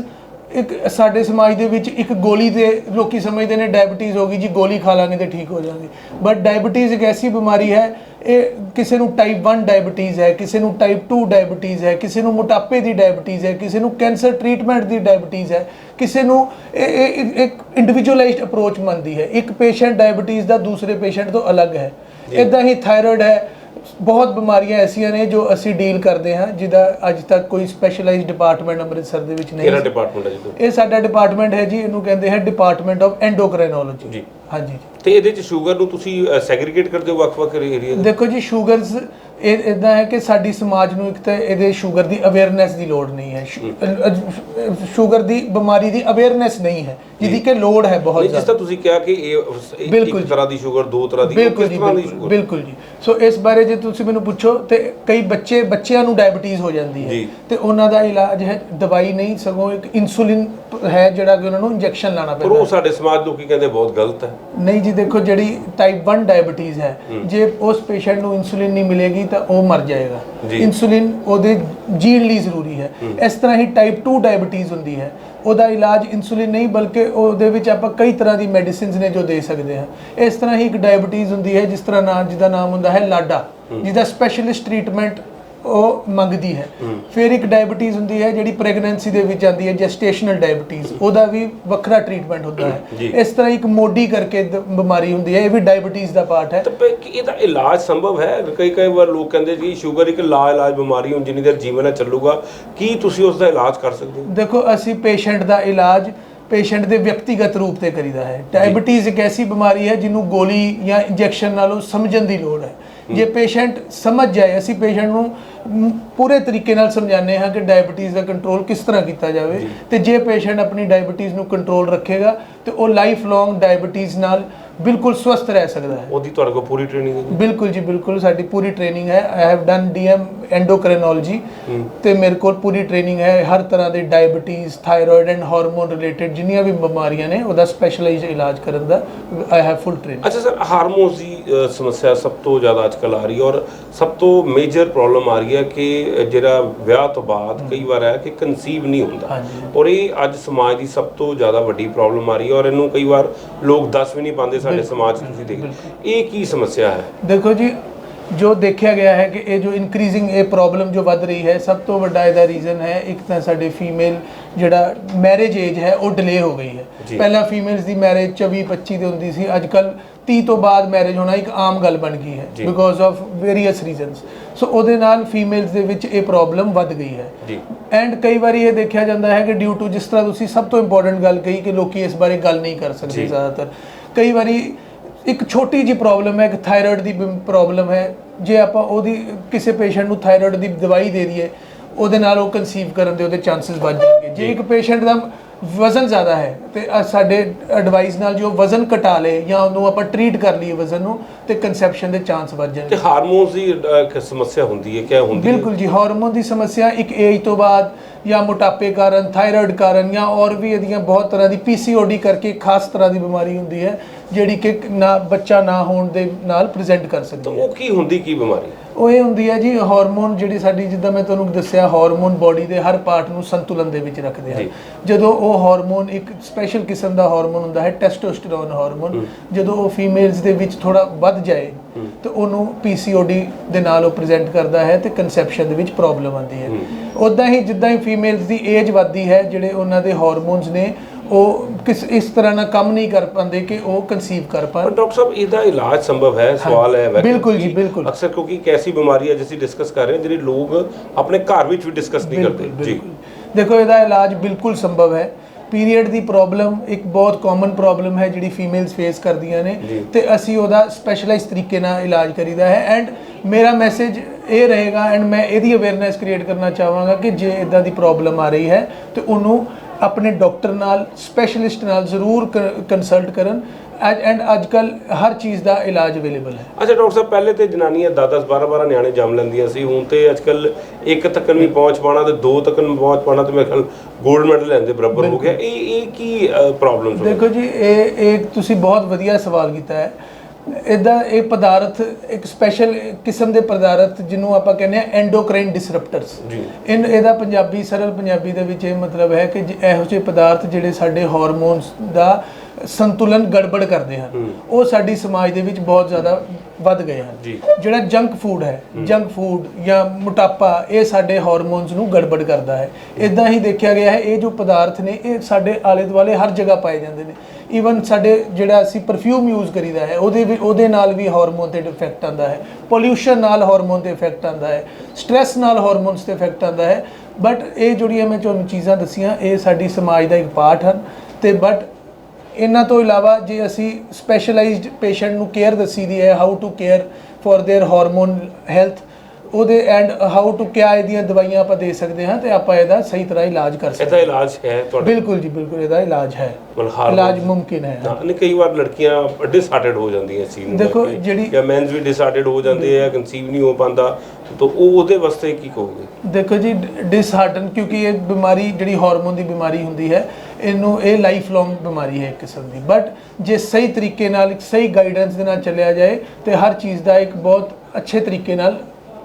ਇੱਕ ਸਾਡੇ ਸਮਾਜ ਦੇ ਵਿੱਚ ਇੱਕ ਗੋਲੀ ਦੇ ਲੋਕੀ ਸਮਝਦੇ ਨੇ ਡਾਇਬੀਟੀਜ਼ ਹੋ ਗਈ ਜੀ ਗੋਲੀ ਖਾ ਲਾਂਗੇ ਤੇ ਠੀਕ ਹੋ ਜਾਵਾਂਗੇ ਬਟ ਡਾਇਬੀਟੀਜ਼ ਇੱਕ ਐਸੀ ਬਿਮਾਰੀ ਹੈ ਇਹ ਕਿਸੇ ਨੂੰ ਟਾਈਪ 1 ਡਾਇਬੀਟੀਜ਼ ਹੈ ਕਿਸੇ ਨੂੰ ਟਾਈਪ 2 ਡਾਇਬੀਟੀਜ਼ ਹੈ ਕਿਸੇ ਨੂੰ ਮੋਟਾਪੇ ਦੀ ਡਾਇਬੀਟੀਜ਼ ਹੈ ਕਿਸੇ ਨੂੰ ਕੈਂਸਰ ਟ੍ਰੀਟਮੈਂਟ ਦੀ ਡਾਇਬੀਟੀਜ਼ ਹੈ ਕਿਸੇ ਨੂੰ ਇਹ ਇੱਕ ਇੰਡੀਵਿਜੂਅਲਾਈਜ਼ਡ ਅਪਰੋਚ ਮੰਨਦੀ ਹੈ। ਇੱਕ ਪੇਸ਼ੈਂਟ ਡਾਇਬੀਟੀਜ਼ ਦਾ ਦੂਸਰੇ ਪੇਸ਼ੈਂਟ ਤੋਂ ਅਲੱਗ ਹੈ। ਇਦਾਂ ਹੀ ਥਾਇਰਾਇਡ ਹੈ ਬਹੁਤ ਬਿਮਾਰੀਆਂ ਐਸੀਆਂ ਨੇ ਜੋ ਅਸੀਂ ਡੀਲ ਕਰਦੇ ਹਾਂ ਜਿਹਦਾ ਅੱਜ ਤੱਕ ਕੋਈ ਸਪੈਸ਼ਲਾਈਜ਼ਡ ਡਿਪਾਰਟਮੈਂਟ ਅੰਮ੍ਰਿਤਸਰ ਦੇ ਵਿੱਚ ਨਹੀਂ
ਕਿਹੜਾ ਡਿਪਾਰਟਮੈਂਟ ਹੈ ਜੀ ਤੁਹਾਡਾ?
ਇਹ ਸਾਡਾ ਡਿਪਾਰਟਮੈਂਟ ਹੈ ਜੀ ਇਹਨੂੰ ਕਹਿੰਦੇ ਹੈ ਡਿਪਾਰਟਮੈਂਟ ਆਫ ਐਂਡੋਕਰਾਈਨੋਲੋਜੀ
ਜੀ।
ਹਾਂਜੀ।
ਤੇ ਇਹਦੇ ਚ ਸ਼ੂਗਰ ਨੂੰ ਤੁਸੀਂ ਸੈਗਰੀਗੇਟ ਕਰਦੇ ਹੋ ਵੱਖ-ਵੱਖ ਏਰੀਆ ਦੇ
ਦੇਖੋ ਜੀ ਸ਼ੂਗਰਸ ਇਹ ਇਦਾਂ ਹੈ ਕਿ ਸਾਡੀ ਸਮਾਜ ਨੂੰ ਇੱਕ ਤਾਂ ਇਹਦੇ ਸ਼ੂਗਰ ਦੀ ਅਵੇਅਰਨੈਸ ਦੀ ਲੋੜ ਨਹੀਂ ਹੈ। ਸ਼ੂਗਰ ਦੀ ਬਿਮਾਰੀ ਦੀ ਅਵੇਅਰਨੈਸ ਨਹੀਂ ਹੈ ਜਿਹਦੀ ਕਿ ਲੋੜ ਹੈ ਬਹੁਤ
ਜਿਸ ਤਰ੍ਹਾਂ ਤੁਸੀਂ ਕਿਹਾ ਕਿ ਇਹ ਇੱਕ-। ਤਰ੍ਹਾਂ ਦੀ ਸ਼ੂਗਰ ਦੋ ਤਰ੍ਹਾਂ ਦੀ ਕਿਸ ਤਰ੍ਹਾਂ ਦੀ ਸ਼ੂਗਰ
ਬਿਲਕੁਲ ਜੀ। ਸੋ ਇਸ ਬਾਰੇ ਜੇ ਤੁਸੀਂ ਮੈਨੂੰ ਪੁੱਛੋ ਤੇ ਕਈ ਬੱਚੇ ਬੱਚਿਆਂ ਨੂੰ ਡਾਇਬੀਟੀਜ਼ ਹੋ ਜਾਂਦੀ ਹੈ। ਤੇ ਉਹਨਾਂ ਦਾ ਇਲਾਜ ਹੈ ਦਵਾਈ ਨਹੀਂ ਸਗੋਂ ਇੱਕ ਇਨਸੂਲਿਨ ਹੈ ਜਿਹੜਾ ਕਿ ਉਹਨਾਂ ਨੂੰ ਇੰਜੈਕਸ਼ਨ ਲਾਣਾ
ਪਰ
ਪੈਂਦਾ
ਉਹ ਸਾਡੇ ਸਮਾਜ ਲੋਕੀ ਕਹਿੰਦੇ ਬਹੁਤ ਗਲਤ ਹੈ।
ਨਹੀਂ ਜੀ ਦੇਖੋ ਜਿਹੜੀ ਟਾਈਪ 1 ਡਾਇਬੀਟੀਜ਼ ਹੈ ਜੇ ਉਸ ਪੇਸ਼ੈਂਟ ਨੂੰ ਇਨਸੂਲਿਨ ਨਹੀਂ ਮਿਲੇਗੀ ਤਾਂ ਉਹ ਮਰ ਜਾਏਗਾ। ਇਨਸੂਲਿਨ ਉਹਦੇ ਜੀਣ ਲਈ ਜ਼ਰੂਰੀ ਹੈ। ਇਸ ਤਰ੍ਹਾਂ ਹੀ ਟਾਈਪ 2 ਡਾਇਬੀਟੀਜ਼ ਹੁੰਦੀ ਹੈ। ਉਹਦਾ ਇਲਾਜ ਇਨਸੂਲਿਨ ਨਹੀਂ ਬਲਕਿ ਉਹਦੇ ਵਿੱਚ ਆਪਾਂ ਕਈ ਤਰ੍ਹਾਂ ਦੀ ਮੈਡੀਸਿਨਸ ਨੇ ਜੋ ਦੇ ਸਕਦੇ ਹਾਂ। ਇਸ ਤਰ੍ਹਾਂ ਹੀ ਇੱਕ ਡਾਇਬੀਟੀਜ਼ ਹੁੰਦੀ ਹੈ ਜਿਸ ਤਰ੍ਹਾਂ ਨਾਮ ਜਿਹਦਾ ਨਾਮ ਹੁੰਦਾ ਹੈ ਲਾਡਾ ਜਿਹਦਾ ਸਪੈਸ਼ਲਿਸਟ ਟ੍ਰੀਟਮੈਂਟ ਉਹ ਮੰਗਦੀ ਹੈ। ਫਿਰ ਇੱਕ ਡਾਇਬੀਟੀਜ਼ ਹੁੰਦੀ ਹੈ ਜਿਹੜੀ ਪ੍ਰੈਗਨੈਂਸੀ ਦੇ ਵਿੱਚ ਆਉਂਦੀ ਹੈ ਜੈਸਟੇਸ਼ਨਲ ਡਾਇਬੀਟੀਜ਼ ਉਹਦਾ ਵੀ ਵੱਖਰਾ ਟ੍ਰੀਟਮੈਂਟ ਹੁੰਦਾ। ਹੈ। ਇਸ ਤਰ੍ਹਾਂ ਇੱਕ ਮੋਢੀ ਕਰਕੇ ਬਿਮਾਰੀ ਹੁੰਦੀ ਹੈ ਇਹ ਵੀ ਡਾਇਬੀਟੀਜ਼ ਦਾ ਪਾਰਟ ਹੈ।
ਤਾਂ ਇਹਦਾ ਇਲਾਜ ਸੰਭਵ ਹੈ? ਕਈ ਕਈ ਵਾਰ ਲੋਕ ਕਹਿੰਦੇ ਜੀ ਸ਼ੂਗਰ ਇੱਕ ਲਾ ਇਲਾਜ ਬਿਮਾਰੀ ਹੁਣ ਜਿੰਨੀ ਦੇਰ ਜੀਵਨ ਹੈ ਚੱਲੂਗਾ। ਕੀ ਤੁਸੀਂ ਉਸ ਦਾ ਇਲਾਜ ਕਰ ਸਕਦੇ ਹੋ?
ਦੇਖੋ ਅਸੀਂ ਪੇਸ਼ੈਂਟ ਦਾ ਇਲਾਜ ਪੇਸ਼ੈਂਟ ਦੇ ਵਿਅਕਤੀਗਤ ਰੂਪ ਤੇ ਕਰੀਦਾ ਹੈ। ਡਾਇਬੀਟੀਜ਼ ਇੱਕ ਐਸੀ ਬਿਮਾਰੀ ਹੈ ਜਿਹਨੂੰ ਗੋਲੀ ਜਾਂ ਇੰਜੈਕਸ਼ਨ ਨਾਲੋਂ ਸਮਝਣ ਦੀ ਲੋੜ ਹੈ। ਜੇ ਪੇਸ਼ੈਂਟ ਸਮਝ ਜਾਏ ਅਸੀਂ ਪੇਸ਼ੈਂਟ ਨੂੰ ਪੂਰੇ ਤਰੀਕੇ ਨਾਲ ਸਮਝਾਉਂਦੇ ਹਾਂ ਕਿ ਡਾਇਬੀਟੀਜ਼ ਦਾ ਕੰਟਰੋਲ ਕਿਸ ਤਰ੍ਹਾਂ ਕੀਤਾ ਜਾਵੇ ਤੇ ਜੇ ਪੇਸ਼ੈਂਟ ਆਪਣੀ ਡਾਇਬੀਟੀਜ਼ ਨੂੰ ਕੰਟਰੋਲ ਰੱਖੇਗਾ ਤੇ ਉਹ ਲਾਈਫ ਲੌਂਗ ਡਾਇਬੀਟੀਜ਼ ਨਾਲ ਬਿਲਕੁਲ ਸਵਸਥ ਰਹਿ ਸਕਦਾ ਹੈ।
ਉਹਦੀ ਤੁਹਾਡੇ ਕੋਲ ਪੂਰੀ ਟ੍ਰੇਨਿੰਗ ਹੈ?
ਬਿਲਕੁਲ ਜੀ ਬਿਲਕੁਲ। ਸਾਡੀ ਪੂਰੀ ਟ੍ਰੇਨਿੰਗ ਹੈ। I have done DM endocrinology ਤੇ ਮੇਰੇ ਕੋਲ ਪੂਰੀ ਟ੍ਰੇਨਿੰਗ ਹੈ। ਹਰ ਤਰ੍ਹਾਂ ਦੇ diabetes thyroid and hormone related ਜਿੰਨੀਆਂ ਵੀ ਬਿਮਾਰੀਆਂ ਨੇ ਉਹਦਾ ਸਪੈਸ਼ਲਾਈਜ਼ਡ ਇਲਾਜ ਕਰਨ ਦਾ ਆਈ ਹੈਵ ਫੁੱਲ ਟ੍ਰੇਨਿੰਗ
ਅੱਛਾ ਸਰ ਹਾਰਮੋਨਸ ਦੀ ਸਮੱਸਿਆ ਸਭ ਤੋਂ ਜ਼ਿਆਦਾ ਅੱਜਕੱਲ ਆ ਰਹੀ ਹੈ ਔਰ ਸਭ ਤੋਂ ਮੇਜਰ ਪ੍ਰੋਬਲਮ ਆ ਰਹੀ ਹੈ ਕਿ ਜਿਹੜਾ ਵਿਆਹ ਤੋਂ ਬਾਅਦ ਕਈ ਵਾਰ ਹੈ ਕਿ ਕਨਸੀਵ ਨਹੀਂ ਹੁੰਦਾ। ਔਰ ਇਹ ਅੱਜ ਸਮਾਜ ਦੀ ਸਭ ਤੋਂ ਜ਼ਿਆਦਾ ਵੱਡੀ ਪ੍ਰੋਬਲਮ ਆ ਰਹੀ ਹੈ ਔਰ ਇਹਨੂੰ ਕਈ ਵਾਰ ਲੋਕ ਦੱਸ ਵੀ ਨਹੀਂ ਪਾਉਂਦੇ ਸਾਡੇ ਸਮਾਜ 'ਚ ਤੁਸੀਂ ਦੇਖ ਇਹ ਕੀ ਸਮੱਸਿਆ ਹੈ?
ਦੇਖੋ ਜੀ ਜੋ ਦੇਖਿਆ ਗਿਆ ਹੈ ਕਿ ਇਹ ਜੋ ਇਨਕਰੀਜ਼ਿੰਗ ਇਹ ਪ੍ਰੋਬਲਮ ਜੋ ਵੱਧ ਰਹੀ ਹੈ ਸਭ ਤੋਂ ਵੱਡਾ ਇਹਦਾ ਰੀਜ਼ਨ ਹੈ ਇੱਕ ਤਾਂ ਸਾਡੇ ਫੀਮੇਲ ਜਿਹੜਾ ਮੈਰਿਜ ਏਜ ਹੈ ਉਹ ਡਿਲੇ ਹੋ ਗਈ ਹੈ। ਪਹਿਲਾਂ ਫੀਮੇਲਸ ਦੀ ਮੈਰਿਜ 24 25 ਤੇ ਹੁੰਦੀ ਸੀ ਅੱਜ ਕੱਲ 30 ਤੋਂ ਬਾਅਦ ਮੈਰਿਜ ਹੋਣਾ ਇੱਕ ਆਮ ਗੱਲ ਬਣ ਗਈ ਹੈ। Because of various reasons so ਉਹਦੇ ਨਾਲ ਫੀਮੇਲਸ ਦੇ ਵਿੱਚ ਇਹ ਪ੍ਰੋਬਲਮ ਵੱਧ ਗਈ ਹੈ।
ਜੀ।
ਐਂਡ ਕਈ ਵਾਰੀ ਇਹ ਦੇਖਿਆ ਜਾਂਦਾ ਹੈ ਕਿ ਡਿਊ ਟੂ ਜਿਸ ਤਰ੍ਹਾਂ ਤੁਸੀਂ ਸਭ ਤੋਂ ਇੰਪੋਰਟੈਂਟ ਗੱਲ ਕਹੀ ਕਿ ਲੋਕੀ ਇਸ ਬਾਰੇ ਗੱਲ ਨਹੀਂ ਕਰ ਸਕਦੇ। ਜ਼ਿਆਦਾਤਰ। ਕਈ ਵਾਰੀ ਇੱਕ ਛੋਟੀ ਜੀ ਪ੍ਰੋਬਲਮ ਹੈ ਕਿ ਥਾਇਰਾਇਡ ਦੀ ਪ੍ਰੋਬਲਮ ਹੈ। ਜੇ ਆਪਾਂ ਉਹਦੀ ਕਿਸੇ ਪੇਸ਼ੈਂਟ ਨੂੰ ਥਾਇਰਾਇਡ ਦੀ ਦਵਾਈ ਦੇ ਦਈਏ ਉਹਦੇ ਨਾਲ ਉਹ ਕਨਸੀਵ ਕਰਨ ਦੇ ਉਹਦੇ ਚਾਂਸਸ ਵੱਧ ਜਾਣਗੇ। ਜੇ ਇੱਕ ਪੇਸ਼ੈਂਟ ਦਾ ਵਜ਼ਨ ਜ਼ਿਆਦਾ ਹੈ ਤੇ ਸਾਡੇ ਐਡਵਾਈਸ ਨਾਲ ਜੋ ਵਜ਼ਨ ਘਟਾ ਲੇ ਜਾਂ ਉਹਨੂੰ ਆਪਾਂ ਟਰੀਟ ਕਰ ਲਈਏ ਵਜ਼ਨ ਨੂੰ ਤੇ ਕਨਸੈਪਸ਼ਨ ਦੇ ਚਾਂਸ ਵੱਧ ਜਾਣਗੇ।
ਤੇ ਹਾਰਮੋਨਸ ਦੀ ਇੱਕ ਸਮੱਸਿਆ ਹੁੰਦੀ ਹੈ ਕਿਆ ਹੁੰਦੀ ਹੈ?
ਬਿਲਕੁਲ ਜੀ ਹਾਰਮੋਨ ਦੀ ਸਮੱਸਿਆ ਇੱਕ ਏਜ ਤੋਂ ਬਾਅਦ ਜਾਂ ਮੋਟਾਪੇ ਕਾਰਨ ਥਾਇਰਾਇਡ ਕਾਰਨ ਜਾਂ ਔਰ ਵੀ ਇਹਦੀਆਂ ਬਹੁਤ ਤਰ੍ਹਾਂ ਦੀ ਪੀਸੀਓਡੀ ਕਰਕੇ ਖਾਸ ਤਰ੍ਹਾਂ ਦੀ ਬਿਮਾਰੀ ਹੁੰਦੀ ਹੈ ਜਿਹੜੀ ਕਿ ਨਾ ਬੱਚਾ ਨਾ ਹੋਣ ਦੇ ਨਾਲ ਪ੍ਰੈਜ਼ੈਂਟ ਕਰ ਸਕਦੀ ਹੈ।
ਉਹ ਕੀ ਹੁੰਦੀ ਕੀ ਬਿਮਾਰੀ?
ਉਹ ਇਹ ਹੁੰਦੀ ਹੈ ਜੀ ਹਾਰਮੋਨ ਜਿਹੜੀ ਸਾਡੀ ਜਿੱਦਾਂ ਮੈਂ ਤੁਹਾਨੂੰ ਦੱਸਿਆ ਹਾਰਮੋਨ ਬਾਡੀ ਦੇ ਹਰ ਪਾਰਟ ਨੂੰ ਸੰਤੁਲਨ ਦੇ ਵਿੱਚ ਰੱਖਦੇ। ਹਨ। ਜਦੋਂ ਉਹ ਹਾਰਮੋਨ ਇੱਕ ਸਪੈਸ਼ਲ ਕਿਸਮ ਦਾ ਹਾਰਮੋਨ ਹੁੰਦਾ ਹੈ ਟੈਸਟੋਸਟੇਰੋਨ ਹਾਰਮੋਨ ਜਦੋਂ ਉਹ ਫੀਮੇਲਸ ਦੇ ਵਿੱਚ ਥੋੜਾ ਵੱਧ ਜਾਏ ਤੇ ਉਹਨੂੰ ਪੀਸੀਓਡੀ ਦੇ ਨਾਲ ਉਹ ਪ੍ਰੈਜ਼ੈਂਟ ਕਰਦਾ ਹੈ ਤੇ ਕਨਸੈਪਸ਼ਨ ਦੇ ਵਿੱਚ ਪ੍ਰੋਬਲਮ ਆਉਂਦੀ ਹੈ। ਉਦਾਂ ਹੀ ਜਿੱਦਾਂ ਹੀ ਫੀਮੇਲਸ ਦੀ ਏਜ ਵੱਧਦੀ ਹੈ ਜਿਹੜੇ ਉਹਨਾਂ ਦੇ ਹਾਰਮੋਨਸ ਨੇ ਉਹ ਕਿਸ ਇਸ ਤਰ੍ਹਾਂ ਨਾਲ ਕੰਮ ਨਹੀਂ ਕਰ ਪਾਉਂਦੇ ਕਿ ਉਹ ਕਨਸੀਵ ਕਰ
ਪਰ
ਪਾਣ
ਡਾਕਟਰ ਸਾਹਿਬ ਇਹਦਾ ਇਲਾਜ ਸੰਭਵ ਹੈ? ਸਵਾਲ ਹੈ ਵੈਸੇ
ਬਿਲਕੁਲ ਜੀ, ਬਿਲਕੁਲ।
ਅਕਸਰ ਕਿਉਂਕਿ ਇੱਕ ਐਸੀ ਬਿਮਾਰੀ ਹੈ ਜਿਸ ਦੀ ਡਿਸਕਸ ਕਰ ਰਹੇ ਹਾਂ ਜਿਹੜੀ ਲੋਕ ਆਪਣੇ ਘਰ ਵਿੱਚ ਵੀ ਡਿਸਕਸ ਨਹੀਂ ਕਰਦੇ। ਜੀ।
ਦੇਖੋ ਇਹਦਾ ਇਲਾਜ ਬਿਲਕੁਲ ਸੰਭਵ ਹੈ। ਪੀਰੀਅਡ ਦੀ ਪ੍ਰੋਬਲਮ ਇੱਕ ਬਹੁਤ ਕਾਮਨ ਪ੍ਰੋਬਲਮ ਹੈ ਜਿਹੜੀ ਫੀਮੇਲਸ ਫੇਸ ਕਰਦੀਆਂ ਨੇ। ਤੇ ਅਸੀਂ ਉਹਦਾ ਸਪੈਸ਼ਲਾਈਜ਼ ਤਰੀਕੇ ਨਾਲ ਇਲਾਜ ਕਰੀਦਾ ਹੈ ਐਂਡ ਮੇਰਾ ਮੈਸੇਜ ਇਹ ਰਹੇਗਾ ਐਂਡ ਮੈਂ ਇਹਦੀ ਅਵੇਅਰਨੈਸ ਕ੍ਰੀਏਟ ਕਰਨਾ ਚਾਹਾਂਗਾ ਕਿ ਜੇ ਇਦਾਂ ਦੀ ਪ੍ਰੋਬਲਮ ਆ ਰਹੀ ਹੈ ਤੇ ਉਹਨੂੰ ਆਪਣੇ ਡਾਕਟਰ ਨਾਲ ਸਪੈਸ਼ਲਿਸਟ ਨਾਲ ਜ਼ਰੂਰ ਕੰਸਲਟ ਕਰਨ ਐਂਡ ਅੱਜਕੱਲ ਹਰ ਚੀਜ਼ ਦਾ ਇਲਾਜ ਅਵੇਲੇਬਲ ਹੈ।
ਅੱਛਾ ਡਾਕਟਰ ਸਾਹਿਬ ਪਹਿਲੇ ਤੇ ਜਨਾਨੀਆਂ 10 10 12 12 ਨਿਆਣੇ ਜੰਮ ਲੈਂਦੀਆਂ ਸੀ ਹੁਣ ਤੇ ਅੱਜਕੱਲ ਇੱਕ ਤੱਕਨ ਵੀ ਪਹੁੰਚ ਪਾਣਾ ਤੇ ਦੋ ਤੱਕਨ ਪਹੁੰਚ ਪਾਣਾ ਤੇ ਮੇਰੇ ਖਿਆਲ 골ਡ ਮੈਡਲ ਲੈਂਦੇ ਬਰਾਬਰ ਹੋ ਗਿਆ। ਇਹ ਇਹ ਕੀ ਪ੍ਰੋਬਲਮ
ਦੇਖੋ ਜੀ ਇਹ ਇਹ ਤੁਸੀਂ ਬਹੁਤ ਵਧੀਆ ਸਵਾਲ ਕੀਤਾ ਹੈ। ਇਦਾਂ ਇਹ ਪਦਾਰਥ ਇੱਕ ਸਪੈਸ਼ਲ ਕਿਸਮ ਦੇ ਪਦਾਰਥ ਜਿਹਨੂੰ ਆਪਾਂ ਕਹਿੰਦੇ ਆ ਐਂਡੋਕ੍ਰਾਈਨ ਡਿਸਰਪਟਰਸ
ਜੀ।
ਇਨ ਇਹਦਾ ਪੰਜਾਬੀ ਸਰਲ ਪੰਜਾਬੀ ਦੇ ਵਿੱਚ ਇਹ ਮਤਲਬ ਹੈ ਕਿ ਇਹੋ ਜਿਹੇ ਪਦਾਰਥ ਜਿਹੜੇ ਸਾਡੇ ਹਾਰਮੋਨਸ ਦਾ ਸੰਤੁਲਨ ਗੜਬੜ ਕਰਦੇ ਹਨ। ਉਹ ਸਾਡੀ ਸਮਾਜ ਦੇ ਵਿੱਚ ਬਹੁਤ ਜ਼ਿਆਦਾ ਵੱਧ ਗਏ ਹਨ। ਜਿਹੜਾ ਜੰਕ ਫੂਡ ਹੈ ਜੰਕ ਫੂਡ ਜਾਂ ਮੋਟਾਪਾ ਇਹ ਸਾਡੇ ਹਾਰਮੋਨਸ ਨੂੰ ਗੜਬੜ ਕਰਦਾ ਹੈ। ਇਦਾਂ ਹੀ ਦੇਖਿਆ ਗਿਆ ਹੈ ਇਹ ਜੋ ਪਦਾਰਥ ਨੇ ਇਹ ਸਾਡੇ ਆਲੇ ਦੁਆਲੇ ਹਰ ਜਗ੍ਹਾ ਪਾਏ ਜਾਂਦੇ ਨੇ। ਈਵਨ ਸਾਡੇ ਜਿਹੜਾ ਅਸੀਂ ਪਰਫਿਊਮ ਯੂਜ਼ ਕਰੀਦਾ ਹੈ ਉਹਦੇ ਵੀ ਉਹਦੇ ਨਾਲ ਵੀ ਹਾਰਮੋਨ ਤੇ ਇਫੈਕਟ ਆਉਂਦਾ ਹੈ। ਪੋਲਿਊਸ਼ਨ ਨਾਲ ਹਾਰਮੋਨ ਤੇ ਇਫੈਕਟ ਆਉਂਦਾ ਹੈ। ਸਟ੍ਰੈਸ ਨਾਲ ਹਾਰਮੋਨਸ ਤੇ ਇਫੈਕਟ ਆਉਂਦਾ ਹੈ। ਬਟ ਇਹ ਜਿਹੜੀਆਂ ਮੈਂ ਤੁਹਾਨੂੰ ਚੀਜ਼ਾਂ ਦੱਸੀਆਂ ਇਹ ਸਾਡੀ ਸਮਾਜ ਦਾ ਇੱਕ ਪਾਰਟ ਹਨ। ਤੇ ਬਟ ਇਹਨਾਂ ਤੋਂ ਇਲਾਵਾ ਜੇ ਅਸੀਂ ਸਪੈਸ਼ਲਾਈਜ਼ਡ ਪੇਸ਼ੈਂਟ ਨੂੰ ਕੇਅਰ ਦੱਸੀ ਦੀ ਹੈ how to care for their hormone health ਉਹਦੇ ਐਂਡ ਹਾਊ ਟੂ ਕਿਆ ਇਹਦੀਆਂ ਦਵਾਈਆਂ ਆਪਾਂ ਦੇ ਸਕਦੇ ਹਾਂ ਤੇ ਆਪਾਂ ਇਹਦਾ ਸਹੀ ਤਰ੍ਹਾਂ ਇਲਾਜ ਕਰ ਸਕਦੇ
ਇਹਦਾ ਇਲਾਜ ਹੈ ਤੁਹਾਡੇ?
ਬਿਲਕੁਲ ਜੀ ਬਿਲਕੁਲ ਇਹਦਾ ਇਲਾਜ ਹੈ। ਇਲਾਜ ਮੁਮਕਿਨ ਹੈ।
ਨਹੀਂ ਕਈ ਵਾਰ ਲੜਕੀਆਂ ਡਿਸਹਾਰਟਡ ਹੋ ਜਾਂਦੀਆਂ ਇਸ
ਦੇਖੋ ਜਿਹੜੀ
ਜਾਂ ਮੈਨਸ ਵੀ ਡਿਸਹਾਰਟਡ ਹੋ ਜਾਂਦੇ ਆ ਕਨਸੀਵ ਨਹੀਂ ਹੋ ਪਾਉਂਦਾ ਤਾਂ ਉਹ ਉਹਦੇ ਵਾਸਤੇ ਕੀ ਕਹੋਗੇ?
ਦੇਖੋ ਜੀ ਡਿਸਹਾਰਟਨ ਕਿਉਂਕਿ ਇਹ ਬਿਮਾਰੀ ਜਿਹੜੀ ਹਾਰਮੋਨ ਦੀ ਬਿਮਾਰੀ ਹੁੰਦੀ ਹੈ ਇਹਨੂੰ ਇਹ ਲਾਈਫ ਲੌਂਗ ਬਿਮਾਰੀ ਹੈ ਇੱਕ ਕਿਸਮ ਦੀ। ਬਟ ਜੇ ਸਹੀ ਤਰੀਕੇ ਨਾਲ ਇੱਕ ਸਹੀ ਗਾਈਡੈਂਸ ਦੇ ਨਾਲ ਚੱਲਿਆ ਜਾਏ ਤੇ ਹਰ ਚੀਜ਼ ਦਾ ਇੱਕ ਬਹੁਤ ਅੱਛੇ ਤਰੀਕੇ ਨਾਲ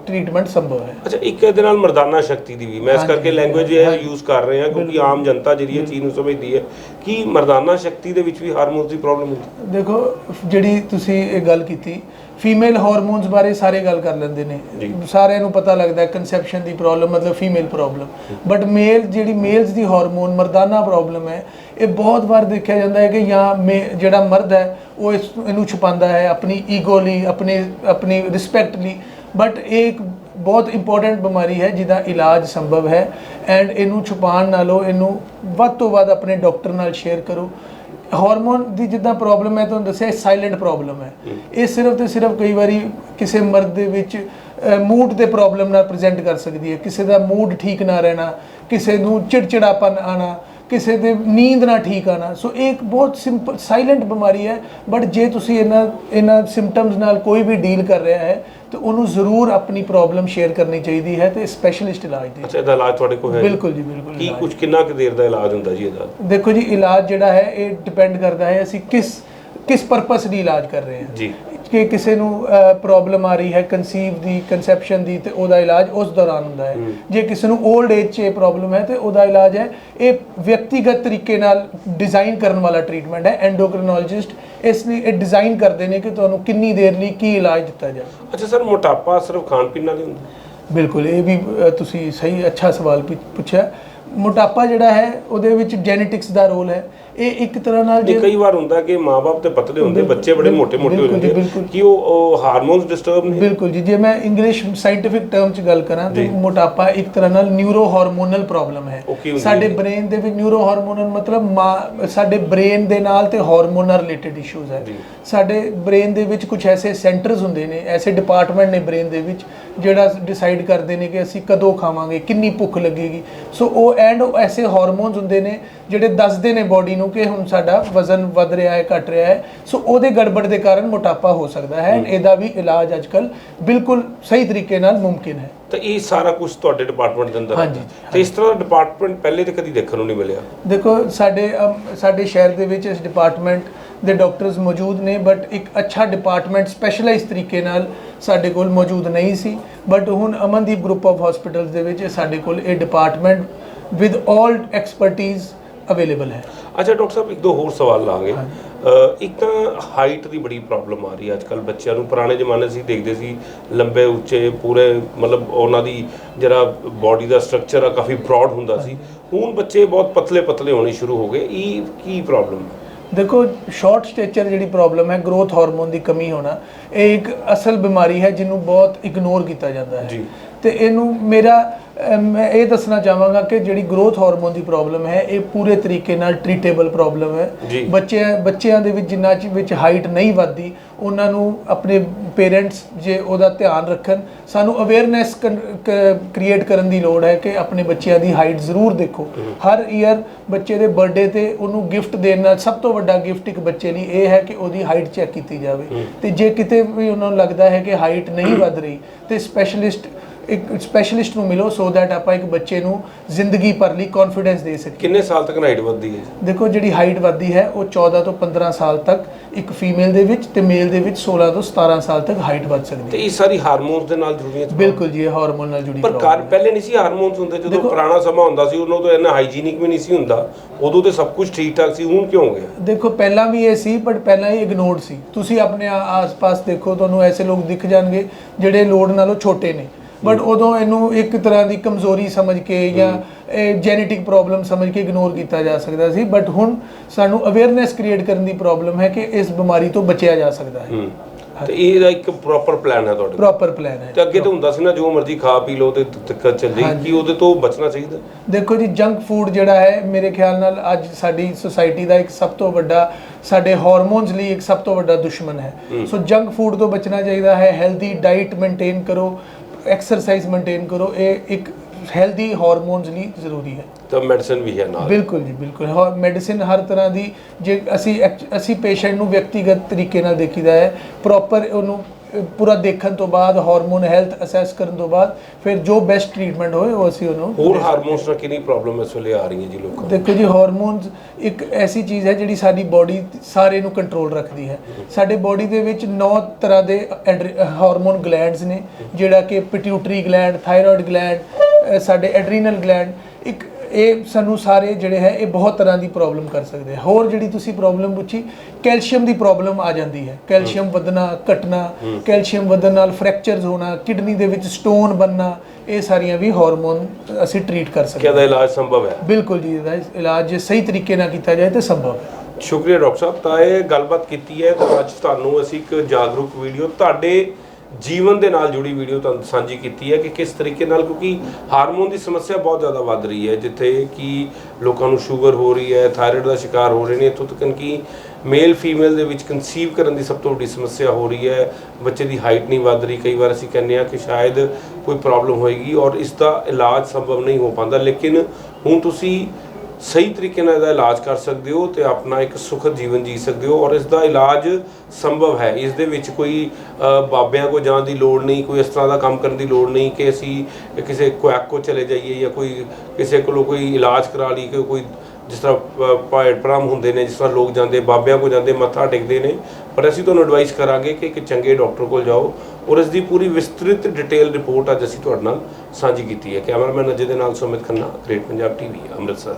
ਟ੍ਰੀਟਮੈਂਟ ਸੰਭਵ ਹੈ।
ਅੱਛਾ ਇੱਕ ਇਹਦੇ ਨਾਲ ਮਰਦਾਨਾ ਸ਼ਕਤੀ ਦੀ ਵੀ ਮੈਂ ਇਸ ਕਰਕੇ ਲੈਂਗੁਏਜ ਇਹ ਯੂਜ਼ ਕਰ ਰਹੇ ਹਾਂ ਕਿਉਂਕਿ ਆਮ ਜਨਤਾ ਜਿਹੜੀ ਇਹ ਚੀਜ਼ ਨੂੰ ਸਮਝਦੀ ਹੈ ਕਿ ਮਰਦਾਨਾ ਸ਼ਕਤੀ ਦੇ ਵਿੱਚ ਵੀ ਹਾਰਮੋਨਸ ਦੀ ਪ੍ਰੋਬਲਮ ਹੁੰਦੀ ਹੈ।
ਦੇਖੋ ਜਿਹੜੀ ਤੁਸੀਂ ਇਹ ਗੱਲ ਕੀਤੀ ਫੀਮੇਲ ਹਾਰਮੋਨਸ ਬਾਰੇ ਸਾਰੇ ਗੱਲ ਕਰ ਲੈਂਦੇ ਨੇ। ਸਾਰਿਆਂ ਨੂੰ ਪਤਾ ਲੱਗਦਾ ਹੈ ਕਨਸੈਪਸ਼ਨ ਦੀ ਪ੍ਰੋਬਲਮ ਮਤਲਬ ਫੀਮੇਲ ਪ੍ਰੋਬਲਮ ਬਟ ਮੇਲ ਜਿਹੜੀ ਮੇਲਸ ਦੀ ਹਾਰਮੋਨ ਮਰਦਾਨਾ ਪ੍ਰੋਬਲਮ ਹੈ ਇਹ ਬਹੁਤ ਵਾਰ ਦੇਖਿਆ ਜਾਂਦਾ ਹੈ ਕਿ ਜਾਂ ਮੇ- ਜਿਹੜਾ ਮਰਦ ਹੈ ਉਹ ਇਸ ਇਹਨੂੰ ਛੁਪਾਉਂਦਾ ਹੈ ਆਪਣੀ ਈਗੋ ਲਈ ਆਪਣੇ ਆਪਣੀ ਰਿਸਪੈਕਟ ਲਈ। ਬਟ ਇਹ ਇੱਕ ਬਹੁਤ ਇੰਪੋਰਟੈਂਟ ਬਿਮਾਰੀ ਹੈ ਜਿਹਦਾ ਇਲਾਜ ਸੰਭਵ ਹੈ। ਐਂਡ ਇਹਨੂੰ ਛੁਪਾਉਣ ਨਾਲੋਂ ਇਹਨੂੰ ਵੱਧ ਤੋਂ ਵੱਧ ਆਪਣੇ ਡਾਕਟਰ ਨਾਲ ਸ਼ੇਅਰ ਕਰੋ। ਹਾਰਮੋਨ ਦੀ ਜਿੱਦਾਂ ਪ੍ਰੋਬਲਮ ਹੈ ਤੁਹਾਨੂੰ ਦੱਸਿਆ ਸਾਇਲੈਂਟ ਪ੍ਰੋਬਲਮ ਹੈ। ਇਹ ਸਿਰਫ ਤੇ ਸਿਰਫ ਕਈ ਵਾਰੀ ਕਿਸੇ ਮਰਦ ਦੇ ਵਿੱਚ ਮੂਡ ਦੇ ਪ੍ਰੋਬਲਮ ਨਾਲ ਪ੍ਰੈਜ਼ੈਂਟ ਕਰ ਸਕਦੀ ਹੈ। ਕਿਸੇ ਦਾ ਮੂਡ ਠੀਕ ਨਾ ਰਹਿਣਾ ਕਿਸੇ ਨੂੰ ਚਿੜਚਿੜਾਪਨ ਆਣਾ ਕਿਸੇ ਦੇ ਨੀਂਦ ਨਾ ਠੀਕ ਆਣਾ ਸੋ ਇਹ ਇੱਕ ਬਹੁਤ ਸਿੰਪਲ ਸਾਇਲੈਂਟ ਬਿਮਾਰੀ ਹੈ ਬਟ ਜੇ ਤੁਸੀਂ ਇਹਨਾਂ ਇਹਨਾਂ ਸਿੰਪਟਮਸ ਨਾਲ ਕੋਈ ਵੀ ਡੀਲ ਕਰ ਰਿਹਾ ਹੈ ਤੇ ਉਹਨੂੰ ਜ਼ਰੂਰ ਆਪਣੀ ਪ੍ਰੋਬਲਮ ਸ਼ੇਅਰ ਕਰਨੀ ਚਾਹੀਦੀ ਹੈ ਤੇ ਸਪੈਸ਼ਲਿਸਟ ਇਲਾਜ ਦੇ
ਅੱਛਾ ਇਹਦਾ ਇਲਾਜ ਤੁਹਾਡੇ ਕੋਲ ਹੈ?
ਬਿਲਕੁਲ ਜੀ ਬਿਲਕੁਲ
ਕੀ। ਕੁਝ ਕਿੰਨਾ ਕੁ ਦੇਰ ਦਾ ਇਲਾਜ ਹੁੰਦਾ ਜੀ ਇਹਦਾ
ਦੇਖੋ ਜੀ ਇਲਾਜ ਜਿਹੜਾ ਹੈ ਇਹ ਡਿਪੈਂਡ ਕਰਦਾ ਹੈ ਅਸੀਂ ਕਿਸ ਕਿਸ ਪਰਪਸ ਲਈ ਇਲਾਜ ਕਰ ਰਹੇ ਹਾਂ
ਜੀ
ਕਿ ਕਿਸੇ ਨੂੰ ਪ੍ਰੋਬਲਮ ਆ ਰਹੀ ਹੈ ਕਨਸੀਵ ਦੀ ਕਨਸੈਪਸ਼ਨ ਦੀ ਤੇ ਉਹਦਾ ਇਲਾਜ ਉਸ ਦੌਰਾਨ ਹੁੰਦਾ ਹੈ। ਜੇ ਕਿਸੇ ਨੂੰ 올ਡ ਏਜ 'ਚ ਇਹ ਪ੍ਰੋਬਲਮ ਹੈ ਤੇ ਉਹਦਾ ਇਲਾਜ ਹੈ। ਇਹ ਵਿਅਕਤੀਗਤ ਤਰੀਕੇ ਨਾਲ ਡਿਜ਼ਾਈਨ ਕਰਨ ਵਾਲਾ ਟ੍ਰੀਟਮੈਂਟ ਹੈ। ਐਂਡੋਕ੍ਰਿਨੋਲੋਜਿਸਟ ਇਸ ਲਈ ਇਹ ਡਿਜ਼ਾਈਨ ਕਰਦੇ ਨੇ ਕਿ ਤੁਹਾਨੂੰ ਕਿੰਨੀ ਦੇਰ ਲਈ ਕੀ ਇਲਾਜ ਦਿੱਤਾ ਜਾਏ
ਅੱਛਾ ਸਰ ਮੋਟਾਪਾ ਸਿਰਫ ਖਾਣ ਪੀਣ ਨਾਲ ਹੀ ਹੁੰਦਾ?
ਬਿਲਕੁਲ ਇਹ ਵੀ ਤੁਸੀਂ ਸਹੀ ਅੱਛਾ ਸਵਾਲ ਪੁੱਛ- ਪੁੱਛਿਆ। ਮੋਟਾਪਾ ਜਿਹੜਾ ਹੈ ਉਹਦੇ ਵਿੱਚ ਜੈਨੇਟਿਕਸ ਦਾ ਰੋਲ ਹੈ। ਇਹ ਇੱਕ ਤਰ੍ਹਾਂ ਨਾਲ ਜੇ
ਕਈ ਵਾਰ ਹੁੰਦਾ ਕਿ ਮਾਪੇ ਤੇ ਪਤਲੇ ਹੁੰਦੇ ਬੱਚੇ ਬੜੇ ਮੋٹے ਮੋٹے ਹੋ ਜਾਂਦੇ ਕਿ ਉਹ ਹਾਰਮੋਨਸ ਡਿਸਟਰਬ ਨੇ
ਬਿਲਕੁਲ ਜੀ ਜੇ ਮੈਂ ਇੰਗਲਿਸ਼ ਸਾਇੰਟਿਫਿਕ ਟਰਮ ਚ ਗੱਲ ਕਰਾਂ ਤੇ ਮੋਟਾਪਾ ਇੱਕ ਤਰ੍ਹਾਂ ਨਾਲ ਨਿਊਰੋ ਹਾਰਮੋਨਲ ਪ੍ਰੋਬਲਮ ਹੈ ਸਾਡੇ ਬ੍ਰੇਨ ਦੇ ਵਿੱਚ ਨਿਊਰੋ ਹਾਰਮੋਨਲ ਮਤਲਬ ਸਾਡੇ ਬ੍ਰੇਨ ਦੇ ਨਾਲ ਤੇ ਹਾਰਮੋਨਲ ਰਿਲੇਟਡ ਇਸ਼ੂਜ਼ ਹੈ। ਸਾਡੇ ਬ੍ਰੇਨ ਦੇ ਵਿੱਚ ਕੁਝ ਐਸੇ ਸੈਂਟਰਸ ਹੁੰਦੇ ਨੇ ਐਸੇ ਡਿਪਾਰਟਮੈਂਟ ਨੇ ਬ੍ਰੇਨ ਦੇ ਵਿੱਚ ਜਿਹੜਾ ਡਿਸਾਈਡ ਕਰਦੇ ਨੇ ਕਿ ਅਸੀਂ ਕਦੋਂ ਖਾਵਾਂਗੇ ਕਿੰਨੀ ਭੁੱਖ ਲੱਗੇਗੀ। ਸੋ ਉਹ ਐਂਡ ਐਸੇ ਹਾਰਮੋਨਸ ਹੁੰਦੇ ਨੇ ਜਿਹੜੇ ਦੱਸਦੇ ਨੇ ਬਾਡੀ ਨੂੰ ਕਿ ਹੁਣ ਸਾਡਾ ਵਜ਼ਨ ਵਧ ਰਿਹਾ ਹੈ ਘਟ ਰਿਹਾ ਹੈ ਸੋ ਉਹਦੇ ਗੜਬੜ ਦੇ ਕਾਰਨ ਮੋਟਾਪਾ ਹੋ ਸਕਦਾ ਹੈ। ਇਹਦਾ ਵੀ ਇਲਾਜ ਅੱਜਕੱਲ ਬਿਲਕੁਲ ਸਹੀ ਤਰੀਕੇ ਨਾਲ ਮੁਮਕਿਨ ਹੈ।
ਤਾਂ ਇਹ ਸਾਰਾ ਕੁਝ ਤੁਹਾਡੇ ਡਿਪਾਰਟਮੈਂਟ ਦੇ ਅੰਦਰ
ਹਾਂਜੀ।
ਤੇ ਇਸ ਤਰ੍ਹਾਂ ਦਾ ਡਿਪਾਰਟਮੈਂਟ ਪਹਿਲੇ ਤੇ ਕਦੀ ਦੇਖਣ ਨੂੰ ਨਹੀਂ ਮਿਲਿਆ?
ਦੇਖੋ ਸਾਡੇ ਸਾਡੇ ਸ਼ਹਿਰ ਦੇ ਵਿੱਚ ਇਸ ਡਿਪਾਰਟਮੈਂਟ ਦੇ ਡਾਕਟਰਸ ਮੌਜੂਦ ਨੇ ਬਟ ਇੱਕ ਅੱਛਾ ਡਿਪਾਰਟਮੈਂਟ ਸਪੈਸ਼ਲਾਈਜ਼ ਤਰੀਕੇ ਨਾਲ ਸਾਡੇ ਕੋਲ ਮੌਜੂਦ ਨਹੀਂ ਸੀ। ਬਟ ਹੁਣ ਅਮਨਦੀਪ ਗਰੁੱਪ ਆਫ ਹਸਪੀਟਲਸ ਦੇ ਵਿੱਚ ਸਾਡੇ ਕੋਲ ਇਹ department with all expertise available ਹੈ।
ਅੱਛਾ ਡਾਕਟਰ ਸਾਹਿਬ ਇੱਕ ਦੋ ਹੋਰ ਸਵਾਲ ਲਾਂਗੇ। ਇੱਕ ਤਾਂ ਹਾਈਟ ਦੀ ਬੜੀ ਪ੍ਰੋਬਲਮ ਆ ਰਹੀ ਹੈ ਅੱਜਕੱਲ ਬੱਚਿਆਂ ਨੂੰ। ਪੁਰਾਣੇ ਜ਼ਮਾਨੇ 'ਚ ਅਸੀਂ ਦੇਖਦੇ ਸੀ ਲੰਬੇ ਉੱਚੇ ਪੂਰੇ ਮਤਲਬ ਉਹਨਾਂ ਦੀ ਜਿਹੜਾ ਬਾਡੀ ਦਾ ਸਟਰਕਚਰ ਆ ਕਾਫੀ ਬ੍ਰੌਡ ਹੁੰਦਾ ਸੀ। ਹੁਣ ਬੱਚੇ ਬਹੁਤ ਪਤਲੇ ਪਤਲੇ ਹੋਣੇ ਸ਼ੁਰੂ ਹੋ ਗਏ। ਇਹ ਕੀ ਪ੍ਰੋਬਲਮ ਹੈ?
ਦੇਖੋ ਸ਼ਾਰਟ ਸਟੇਚਰ ਜਿਹੜੀ ਪ੍ਰੋਬਲਮ ਹੈ ਗਰੋਥ ਹਾਰਮੋਨ ਦੀ ਕਮੀ ਹੋਣਾ ਇਹ ਇੱਕ ਅਸਲ ਬਿਮਾਰੀ ਹੈ ਜਿਹਨੂੰ ਬਹੁਤ ਇਗਨੋਰ ਕੀਤਾ ਜਾਂਦਾ ਹੈ।
ਜੀ।
ਤੇ ਇਹਨੂੰ ਮੇਰਾ ਮੈਂ ਇਹ ਦੱਸਣਾ ਚਾਹਾਂਗਾ ਕਿ ਜਿਹੜੀ ਗਰੋਥ ਹਾਰਮੋਨ ਦੀ ਪ੍ਰੋਬਲਮ ਹੈ ਇਹ ਪੂਰੇ ਤਰੀਕੇ ਨਾਲ ਟ੍ਰੀਟੇਬਲ ਪ੍ਰੋਬਲਮ ਹੈ।
ਜੀ।
ਬੱਚੇ ਬੱਚਿਆਂ ਦੇ ਵਿੱਚ ਜਿੰਨਾ ਚ ਵਿੱਚ ਹਾਈਟ ਨਹੀਂ ਵੱਧਦੀ ਉਹਨਾਂ ਨੂੰ ਆਪਣੇ ਪੇਰੈਂਟਸ ਜੇ ਉਹਦਾ ਧਿਆਨ ਰੱਖਣ ਸਾਨੂੰ ਅਵੇਅਰਨੈਸ ਕ੍ਰੀਏਟ ਕਰਨ ਦੀ ਲੋੜ ਹੈ ਕਿ ਆਪਣੇ ਬੱਚਿਆਂ ਦੀ ਹਾਈਟ ਜ਼ਰੂਰ ਦੇਖੋ। ਹਰ ਈਅਰ ਬੱਚੇ ਦੇ ਬਰਥਡੇ ਤੇ ਉਹਨੂੰ ਗਿਫਟ ਦੇਣ ਨਾਲ ਸਭ ਤੋਂ ਵੱਡਾ ਗਿਫਟ ਇੱਕ ਬੱਚੇ ਲਈ ਇਹ ਹੈ ਕਿ ਉਹਦੀ ਹਾਈਟ ਚੈੱਕ ਕੀਤੀ ਜਾਵੇ। ਤੇ ਜੇ ਕਿਤੇ ਵੀ ਉਹਨਾਂ ਨੂੰ ਲੱਗਦਾ ਹੈ ਕਿ ਹਾਈਟ ਨਹੀਂ ਵੱਧ ਰਹੀ ਤੇ ਸਪੈਸ਼ਲਿਸਟ ਇੱਕ ਸਪੈਸ਼ਲਿਸਟ ਨੂੰ ਮਿਲੋ ਸੋ ਦੈਟ ਆਪਾਂ ਇੱਕ ਬੱਚੇ ਨੂੰ ਜ਼ਿੰਦਗੀ ਭਰ ਲਈ ਕੌਨਫੀਡੈਂਸ ਦੇ ਸਕੀਏ।
ਕਿੰਨੇ ਸਾਲ ਤੱਕ ਹਾਈਟ ਵੱਧਦੀ ਹੈ
ਦੇਖੋ ਜਿਹੜੀ ਹਾਈਟ ਵੱਧਦੀ ਹੈ ਉਹ 14 ਤੋਂ 15 ਸਾਲ ਤੱਕ ਇੱਕ ਫੀਮੇਲ ਦੇ ਵਿੱਚ ਤੇ ਮੇਲ ਦੇ ਵਿੱਚ 16 ਤੋਂ 17 ਸਾਲ ਤੱਕ ਹਾਈਟ ਵੱਧ ਸਕਦੀ
ਤੇ
ਹੈ।
ਇਹ ਸਾਰੀ ਹਾਰਮੋਨਸ ਦੇ ਨਾਲ ਜੁੜੀਆਂ
ਬਿਲਕੁਲ ਜੀ ਇਹ ਹਾਰਮੋਨ ਨਾਲ ਜੁੜੀ
ਪਰ
problem
ਕਾਰ ਪਹਿਲੇ ਨਹੀਂ ਸੀ ਹਾਰਮੋਨਸ ਹੁੰਦੇ ਜਦੋਂ
ਦੇਖੋ-
ਪੁਰਾਣਾ ਸਮਾਂ ਹੁੰਦਾ ਸੀ ਉਦੋਂ ਤਾਂ ਇੰਨਾ ਹਾਈਜੀਨਿਕ ਵੀ ਨਹੀਂ ਸੀ ਹੁੰਦਾ ਉਦੋਂ ਤੇ ਸਭ ਕੁਝ ਠੀਕ ਠਾਕ ਸੀ ਹੁਣ ਕਿਉਂ ਹੋ ਗਿਆ?
ਦੇਖੋ ਪਹਿਲਾਂ ਵੀ ਇਹ ਸੀ ਬਟ ਪਹਿਲਾਂ ਹੀ ਇਗਨੋਰਡ ਸੀ। ਤੁਸੀਂ ਆਪਣੇ ਆ- ਆਸ-ਪਾਸ ਦੇਖੋ ਤੁਹਾਨੂੰ ਐਸੇ ਲੋਕ ਦਿਖ ਜਾਣਗੇ ਜਿਹੜੇ ਲੋੜ ਨਾਲੋਂ ਛੋਟੇ ਨੇ। ਬਟ ਉਦੋਂ ਇਹਨੂੰ ਇੱਕ ਤਰ੍ਹਾਂ ਦੀ ਕਮਜ਼ੋਰੀ ਸਮਝ ਕੇ ਜਾਂ ਜੈਨੇਟਿਕ ਪ੍ਰੋਬਲਮ ਸਮਝ ਕੇ ਇਗਨੋਰ ਕੀਤਾ ਜਾ ਸਕਦਾ ਸੀ। ਬਟ ਹੁਣ ਸਾਨੂੰ ਅਵੇਅਰਨੈਸ ਕ੍ਰੀਏਟ ਕਰਨ ਦੀ ਪ੍ਰੋਬਲਮ ਹੈ ਕਿ ਇਸ ਬਿਮਾਰੀ ਤੋਂ ਬਚਿਆ ਜਾ ਸਕਦਾ ਹੈ।
ਤੇ ਇਹਦਾ ਇੱਕ ਪ੍ਰੋਪਰ ਪਲਾਨ ਹੈ ਤੁਹਾਡੇ
ਪ੍ਰੋਪਰ ਪਲਾਨ ਹੈ।
ਤੇ ਅੱਗੇ ਤਾਂ ਹੁੰਦਾ ਸੀ ਨਾ ਜੋ ਮਰਜ਼ੀ ਖਾ ਪੀ ਲਓ ਤੇ ਦਿੱਕਤ ਚੱਲੀ। ਕੀ ਉਹਦੇ ਤੋਂ ਬਚਣਾ ਚਾਹੀਦਾ?
ਦੇਖੋ ਜੀ ਜੰਕ ਫੂਡ ਜਿਹੜਾ ਹੈ ਮੇਰੇ ਖਿਆਲ ਨਾਲ ਅੱਜ ਸਾਡੀ ਸੋਸਾਇਟੀ ਦਾ ਇੱਕ ਸਭ ਤੋਂ ਵੱਡਾ ਸਾਡੇ ਹਾਰਮੋਨਸ ਲਈ ਇੱਕ ਸਭ ਤੋਂ ਵੱਡਾ ਦੁਸ਼ਮਣ ਹੈ। ਸੋ ਜੰਕ ਫੂਡ ਤੋਂ ਬਚਣਾ ਚਾਹੀਦਾ ਹੈ। ਹੈਲਦੀ ਡਾਈਟ ਮੇਨਟੇਨ ਕਰੋ। ਐਕਸਰਸਾਈਜ਼ ਮੇਨਟੇਨ ਕਰੋ ਇਹ ਇੱਕ ਹੈਲਦੀ ਹਾਰਮੋਨਸ ਲਈ ਜ਼ਰੂਰੀ ਹੈ।
ਤਾਂ ਮੈਡੀਸਨ ਵੀ ਹੈ ਨਾਲ।
ਬਿਲਕੁਲ ਜੀ ਬਿਲਕੁਲ। ਹਾਂ ਮੈਡੀਸਿਨ ਹਰ ਤਰ੍ਹਾਂ ਦੀ ਜੇ ਅਸੀਂ ਅਸੀਂ ਪੇਸ਼ੈਂਟ ਨੂੰ ਵਿਅਕਤੀਗਤ ਤਰੀਕੇ ਨਾਲ ਦੇਖੀਦਾ ਹੈ ਪ੍ਰੋਪਰ ਉਹਨੂੰ ਪੂਰਾ ਦੇਖਣ ਤੋਂ ਬਾਅਦ ਹਾਰਮੋਨ ਹੈਲਥ ਅਸੈਸ ਕਰਨ ਤੋਂ ਬਾਅਦ ਫਿਰ ਜੋ ਬੈਸਟ ਟ੍ਰੀਟਮੈਂਟ ਹੋਏ ਉਹ ਅਸੀਂ ਉਹਨੂੰ
ਹੋਰ ਹਾਰਮੋਨਸ ਨਾਲ ਕਿੰਨੀ ਪ੍ਰੋਬਲਮ ਇਸ ਵੇਲੇ ਆ ਰਹੀਆਂ ਜੀ ਲੋਕਾਂ ਨੂੰ?
ਦੇਖੋ ਜੀ ਹਾਰਮੋਨਸ ਇੱਕ ਐਸੀ ਚੀਜ਼ ਹੈ ਜਿਹੜੀ ਸਾਡੀ ਬਾਡੀ ਸਾਰੇ ਨੂੰ ਕੰਟਰੋਲ ਰੱਖਦੀ ਹੈ। ਸਾਡੇ ਬਾਡੀ ਦੇ ਵਿੱਚ 9 ਤਰ੍ਹਾਂ ਦੇ ਹਾਰਮੋਨ ਗਲੈਂਡਸ ਨੇ ਜਿਹੜਾ ਕਿ ਪਿਟਿਊਟਰੀ ਗਲੈਂਡ ਥਾਇਰਾਇਡ ਗਲੈਂਡ ਸਾਡੇ ਐਡਰੀਨਲ ਗਲੈਂਡ ਇੱਕ ਇਹ ਸਾਨੂੰ ਸਾਰੇ ਜਿਹੜੇ ਹੈ ਇਹ ਬਹੁਤ ਤਰ੍ਹਾਂ ਦੀ ਪ੍ਰੋਬਲਮ ਕਰ ਸਕਦੇ ਹੋਰ ਜਿਹੜੀ ਤੁਸੀਂ ਪ੍ਰੋਬਲਮ ਪੁੱਛੀ ਕੈਲਸ਼ੀਅਮ ਦੀ ਪ੍ਰੋਬਲਮ ਆ ਜਾਂਦੀ ਹੈ। ਕੈਲਸ਼ੀਅਮ ਵਧਣਾ ਘਟਣਾ ਕੈਲਸ਼ੀਅਮ ਵਧਣ ਨਾਲ ਫ੍ਰੈਕਚਰਸ ਹੋਣਾ ਕਿਡਨੀ ਦੇ ਵਿੱਚ ਸਟੋਨ ਬਣਨਾ ਇਹ ਸਾਰੀਆਂ ਵੀ ਹਾਰਮੋਨ ਅਸੀਂ ਟ੍ਰੀਟ ਕਰ ਸਕਦੇ ਹਾਂ।
ਦਾ ਇਲਾਜ ਸੰਭਵ ਹੈ?
ਬਿਲਕੁਲ ਜੀ ਇਹਦਾ ਇਲਾਜ ਜੇ ਸਹੀ ਤਰੀਕੇ ਨਾਲ ਕੀਤਾ ਜਾਏ ਤਾਂ ਸੰਭਵ ਹੈ।
ਸ਼ੁਕਰੀਆ ਡਾਕਟਰ ਸਾਹਿਬ ਤਾਂ ਇਹ ਗੱਲਬਾਤ ਕੀਤੀ ਹੈ ਤਾਂ ਅੱਜ ਤੁਹਾਨੂੰ ਅਸੀਂ ਇੱਕ ਜਾਗਰੂਕ ਵੀਡੀਓ ਤੁਹਾਡੇ ਜੀਵਨ ਦੇ ਨਾਲ ਜੁੜੀ ਵੀਡੀਓ ਤੁਹਾਨੂੰ ਸਾਂਝੀ ਕੀਤੀ ਹੈ ਕਿ ਕਿਸ ਤਰੀਕੇ ਨਾਲ, ਕਿਉਂਕਿ ਹਾਰਮੋਨ ਦੀ ਸਮੱਸਿਆ ਬਹੁਤ ਜ਼ਿਆਦਾ ਵੱਧ ਰਹੀ ਹੈ, ਜਿੱਥੇ ਕਿ ਲੋਕਾਂ ਨੂੰ ਸ਼ੂਗਰ ਹੋ ਰਹੀ ਹੈ, ਥਾਇਰਾਇਡ ਦਾ ਸ਼ਿਕਾਰ ਹੋ ਰਹੇ ਨੇ, ਇੱਥੋਂ ਤੱਕ ਕਿ ਮੇਲ ਫੀਮੇਲ ਦੇ ਵਿੱਚ ਕਨਸੀਵ ਕਰਨ ਦੀ ਸਭ ਤੋਂ ਵੱਡੀ ਸਮੱਸਿਆ ਹੋ ਰਹੀ ਹੈ, ਬੱਚੇ ਦੀ ਹਾਈਟ ਨਹੀਂ ਵੱਧ ਰਹੀ, ਕਈ ਵਾਰ ਅਸੀਂ ਕਹਿੰਦੇ ਆ ਕਿ ਸ਼ਾਇਦ ਕੋਈ ਪ੍ਰੋਬਲਮ ਹੋਏਗੀ ਔਰ ਇਸ ਦਾ ਇਲਾਜ ਸੰਭਵ ਨਹੀਂ ਹੋ ਪਾਉਂਦਾ, ਲੇਕਿਨ ਹੁਣ ਤੁਸੀਂ ਸਹੀ ਤਰੀਕੇ ਨਾਲ ਇਹਦਾ ਇਲਾਜ ਕਰ ਸਕਦੇ ਹੋ ਤੇ ਆਪਣਾ ਇੱਕ ਸੁਖਦ ਜੀਵਨ ਜੀ ਸਕਦੇ ਹੋ ਔਰ ਇਸ ਦਾ ਇਲਾਜ ਸੰਭਵ ਹੈ। ਇਸ ਦੇ ਵਿੱਚ ਕੋਈ ਬਾਬਿਆਂ ਕੋ ਜਾਣ ਦੀ ਲੋੜ ਨਹੀਂ, ਕੋਈ ਇਸ ਤਰ੍ਹਾਂ ਦਾ ਕੰਮ ਕਰਨ ਦੀ ਲੋੜ ਨਹੀਂ ਕਿ ਅਸੀਂ ਕਿਸੇ ਕੁਐਕ ਕੋ ਚਲੇ ਜਾਈਏ ਜਾਂ ਕੋਈ ਕਿਸੇ ਕੋਲੋਂ ਕੋਈ ਇਲਾਜ ਕਰਾ ਲਈ ਕਿ ਕੋਈ ਜਿਸ ਤਰ੍ਹਾਂ ਪਾਇਟ ਪ੍ਰਾਮ ਹੁੰਦੇ ਨੇ, ਜਿਸ ਤਰ੍ਹਾਂ ਲੋਕ ਜਾਂਦੇ, ਬਾਬਿਆਂ ਕੋ ਜਾਂਦੇ, ਮੱਥਾ ਟੇਕਦੇ ਨੇ। ਪਰ ਅਸੀਂ ਤੁਹਾਨੂੰ ਐਡਵਾਈਸ ਕਰਾਂਗੇ ਕਿ ਇੱਕ ਚੰਗੇ ਡਾਕਟਰ ਕੋਲ ਜਾਓ ਔਰ ਇਸ ਦੀ ਪੂਰੀ ਵਿਸਤ੍ਰਿਤ ਡਿਟੇਲ ਰਿਪੋਰਟ ਅੱਜ ਅਸੀਂ ਤੁਹਾਡੇ ਨਾਲ ਸਾਂਝੀ ਕੀਤੀ ਹੈ। ਕੈਮਰਾਮੈਨ ਅਜੇ ਦੇ ਨਾਲ ਸੁਮਿਤ ਖੰਨਾ ਗ੍ਰੇਟ ਪੰਜਾਬ ਟੀਵੀ ਅੰਮ੍ਰਿਤਸਰ।